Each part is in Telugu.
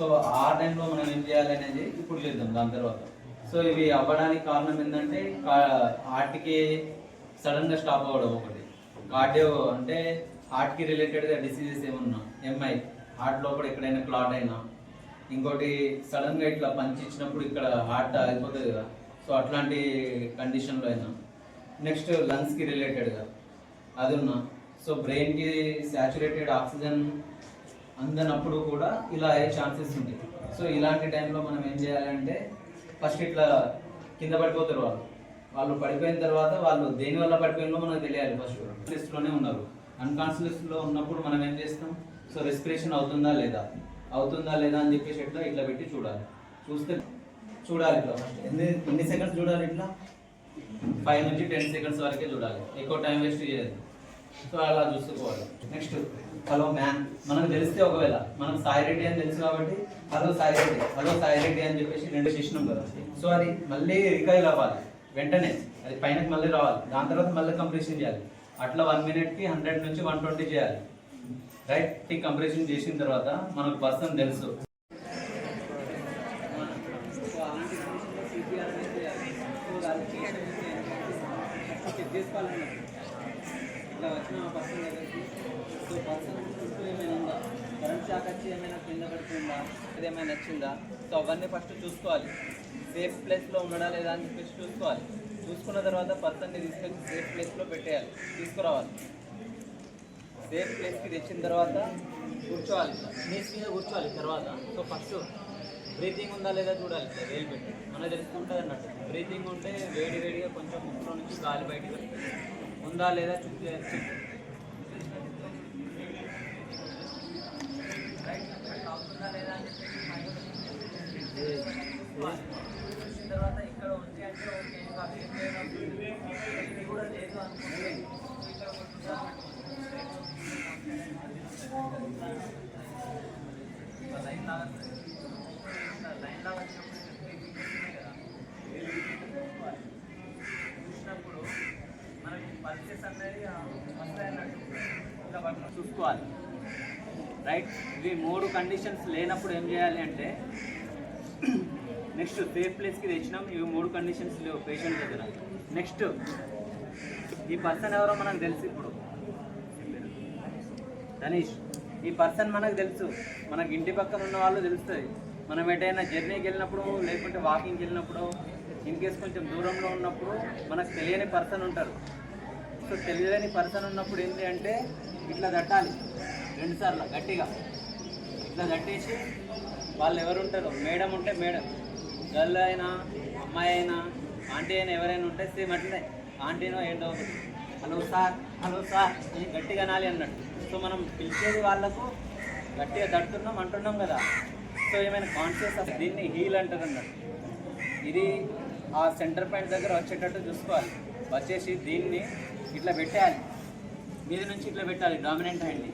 సో ఆ టైంలో మనం ఏం చేయాలి అనేది ఇప్పుడు చేద్దాం దాని తర్వాత. సో ఇవి అవ్వడానికి కారణం ఏంటంటే హార్ట్కి సడన్గా స్టాప్ అవ్వడం ఒకటి. కార్డియో అంటే హార్ట్కి రిలేటెడ్గా రిలేటెడ్ డిసీజెస్ ఏమన్నా ఎంఐ హార్ట్ లోపల ఎక్కడైనా క్లాట్ అయినా ఇంకోటి సడన్గా ఇట్లా పంచి ఇచ్చినప్పుడు ఇక్కడ హార్ట్ ఆగిపోతుంది కదా సో అట్లాంటి కండిషన్లో అయినా. నెక్స్ట్ లంగ్స్కి రిలేటెడ్గా అది ఉన్నా సో బ్రెయిన్కి సాచురేటెడ్ ఆక్సిజన్ అందనప్పుడు కూడా ఇలా అయ్యే ఛాన్సెస్ ఉంటాయి. సో ఇలాంటి టైంలో మనం ఏం చేయాలంటే ఫస్ట్ ఇట్లా కింద పడిపోతారు వాళ్ళు. వాళ్ళు పడిపోయిన తర్వాత వాళ్ళు దేని వల్ల పడిపోయినో మనకు తెలియాలి ఫస్ట్. లిస్ట్లోనే ఉన్నారు. అన్కాన్షియస్లో ఉన్నప్పుడు మనం ఏం చేస్తాం? సో రెస్పిరేషన్ అవుతుందా లేదా? అవుతుందా లేదా అని చెప్పేసి ఇట్లా ఇట్లా పెట్టి చూడాలి. చూస్తే చూడాలి ఇట్లా ఫస్ట్ ఎన్ని ఎన్ని సెకండ్స్ చూడాలి ఇట్లా? ఫైవ్ నుంచి టెన్ సెకండ్స్ వరకే చూడాలి. ఎక్కువ టైం వేస్ట్ చేయదు సో అలా చూసుకోవాలి. నెక్స్ట్ హలో మ్యాన్ మనకు తెలిస్తే ఒకవేళ మనం సాయి రెడ్డి అని తెలుసు కాబట్టి హలో సాయి రెడ్డి హలో సాయి రెడ్డి అని చెప్పేసి రెండు చేసినాం కదా సో అది మళ్ళీ రికైల్ అవ్వాలి. వెంటనే అది పైనకి మళ్ళీ రావాలి. దాని తర్వాత మళ్ళీ కంప్రెషన్ చేయాలి. అట్లా వన్ మినిట్కి హండ్రెడ్ నుంచి వన్ ట్వంటీ చేయాలి. రైట్ టీ కంప్రెషన్ చేసిన తర్వాత మనకు పర్సన్ తెలుసు. ఇక్కడ వచ్చిన పర్సన్ దగ్గరికి సో పర్సన్ చుట్టూ ఏమైనా ఉందా? కరెంట్ షాక్ వచ్చి ఏమైనా కింద పడుతుందా ఇది ఏమైనా వచ్చిందా సో అవన్నీ ఫస్ట్ చూసుకోవాలి. సేఫ్ ప్లేస్లో ఉండడా లేదా అని చెప్పేసి చూసుకోవాలి. చూసుకున్న తర్వాత పర్సన్ని తీసుకొచ్చి సేఫ్ ప్లేస్లో పెట్టేయాలి. తీసుకురావాలి. సేఫ్ ప్లేస్కి తెచ్చిన తర్వాత కూర్చోవాలి. ఇట్లా నీస్ మీద కూర్చోవాలి తర్వాత. సో ఫస్ట్ బ్రీతింగ్ ఉందా లేదా చూడాలి. సార్ వేలు పెట్టి. మనకు తెలుసుకుంటుంది అన్నట్టు. బ్రీతింగ్ ఉంటే వేడి వేడిగా కొంచెం ముక్కులో నుంచి గాలి బయటకు వస్తుంది. ఉందా లేదా చుట్టూ చెక్ అవుతుందా లేదా అని చెప్పేసి చూసిన తర్వాత ఇక్కడ ఉంది అంటే ఓకే ఇంకా ఏం చేయడం ఇది కూడా లేదు అనుకుంటే ఇక్కడ కొంచెం లైన్ లాగా లైన్ లాగా చూసినప్పుడు మనకి పల్సెస్ అనేది వస్తాయన్నట్టు ఇలా వాటిని చూసుకోవాలి రైట్ ఇవి మూడు కండిషన్స్ లేనప్పుడు ఏం చేయాలి అంటే నెక్స్ట్ సేఫ్ ప్లేస్కి తెచ్చినాం. ఇవి మూడు కండిషన్స్ లేవు పేషెంట్ దగ్గర. నెక్స్ట్ ఈ పర్సన్ ఎవరో మనకు తెలుసు ఇప్పుడు. ధనీష్ ఈ పర్సన్ మనకు తెలుసు. మనకి ఇంటి పక్కన ఉన్న వాళ్ళు తెలుస్తుంది మనం ఎటైనా జర్నీకి వెళ్ళినప్పుడు లేకుంటే వాకింగ్కి వెళ్ళినప్పుడు ఇన్ కేస్ కొంచెం దూరంలో ఉన్నప్పుడు మనకు తెలియని పర్సన్ ఉంటారు. సో తెలియలేని పర్సన్ ఉన్నప్పుడు ఏంటి అంటే ఇట్లా తట్టాలి రెండుసార్లు గట్టిగా. ఇట్లా తట్టేసి వాళ్ళు ఎవరు ఉంటారు మేడం ఉంటే మేడం గర్ల్ అయినా అమ్మాయి అయినా ఆంటీ అయినా ఎవరైనా ఉంటే సేమ్ అట్లనే. ఆంటీనో ఏంటో హలో సార్ హలో సార్ అని గట్టిగా అనాలి అన్నట్టు. సో మనం పిలిచేది వాళ్ళకు గట్టిగా తడుతున్నాం అంటున్నాం కదా. సో ఏమైనా కాన్షియస్ దీన్ని హీల్ అంటారు అన్నట్టు. ఇది ఆ సెంటర్ పాయింట్ దగ్గర వచ్చేటట్టు చూసుకోవాలి. వచ్చేసి దీన్ని ఇట్లా పెట్టేయాలి. మీద నుంచి ఇట్లా పెట్టాలి డామినెంట్ హ్యాండ్ని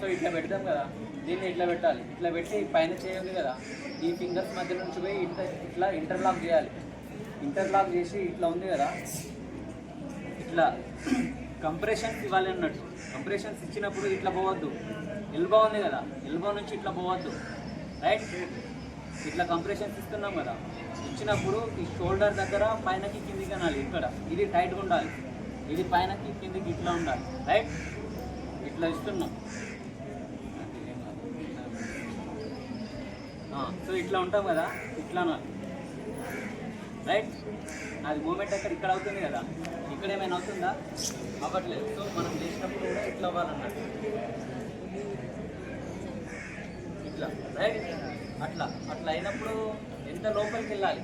సో ఇట్లా పెడతాం కదా దీన్ని ఇట్లా పెట్టాలి. ఇట్లా పెట్టి పైన చేయాలి కదా ఈ ఫింగర్స్ మధ్య నుంచి పోయి ఇట్లా ఇట్లా ఇంటర్లాక్ చేయాలి. ఇంటర్లాక్ చేసి ఇట్లా ఉంది కదా ఇట్లా కంప్రెషన్స్ ఇవ్వాలి అన్నట్టు. కంప్రెషన్స్ ఇచ్చినప్పుడు ఇట్లా పోవద్దు. ఎల్బో ఉంది కదా ఎల్బో నుంచి ఇట్లా పోవద్దు. రైట్ ఇట్లా కంప్రెషన్స్ ఇస్తున్నాం కదా. ఇచ్చినప్పుడు ఈ షోల్డర్ దగ్గర పైనకి కిందికి అనాలి ఇక్కడ. ఇది టైట్గా ఉండాలి. ఇది పైనకి కిందికి ఇట్లా ఉండాలి. రైట్ ఇట్లా ఇస్తున్నాం. సో ఇట్లా ఉంటాం కదా. ఇట్లా అనాలి. రైట్ అది మూమెంట్ అక్కడ ఇక్కడ అవుతుంది కదా. ఇక్కడ ఏమైనా అవుతుందా? అవ్వట్లేదు. సో మనం చేసినప్పుడు కూడా ఇట్లా అవ్వాలన్నట్టు ఇట్లా రైట్ అట్లా అట్లా అయినప్పుడు ఎంత లోపలికి వెళ్ళాలి?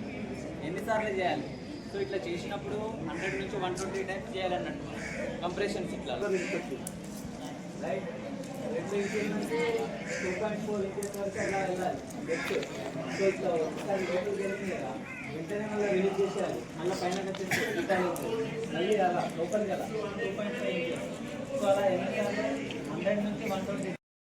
ఎన్నిసార్లు చేయాలి? సో ఇట్లా చేసినప్పుడు హండ్రెడ్ నుంచి వన్ ట్వంటీ టైమ్స్ చేయాలన్నట్టు కంప్రెషన్స్ ఇట్లా రైట్ రెండు ఇంచెస్ నుంచి టూ పాయింట్ ఫోర్ ఇంచెస్ వరకు అలా వెళ్ళాలి. నెక్స్ట్ సో ఇట్లా ఒకసారి లోపలికి వెళ్తుంది కదా వెంటనే మళ్ళీ రిలీజ్ చేసేయాలి. మళ్ళీ పైన వచ్చేసి మళ్ళీ అలా లోపలికి అలా two point five inches so అలా ఎన్ని హండ్రెడ్ నుంచి వన్ ట్వంటీ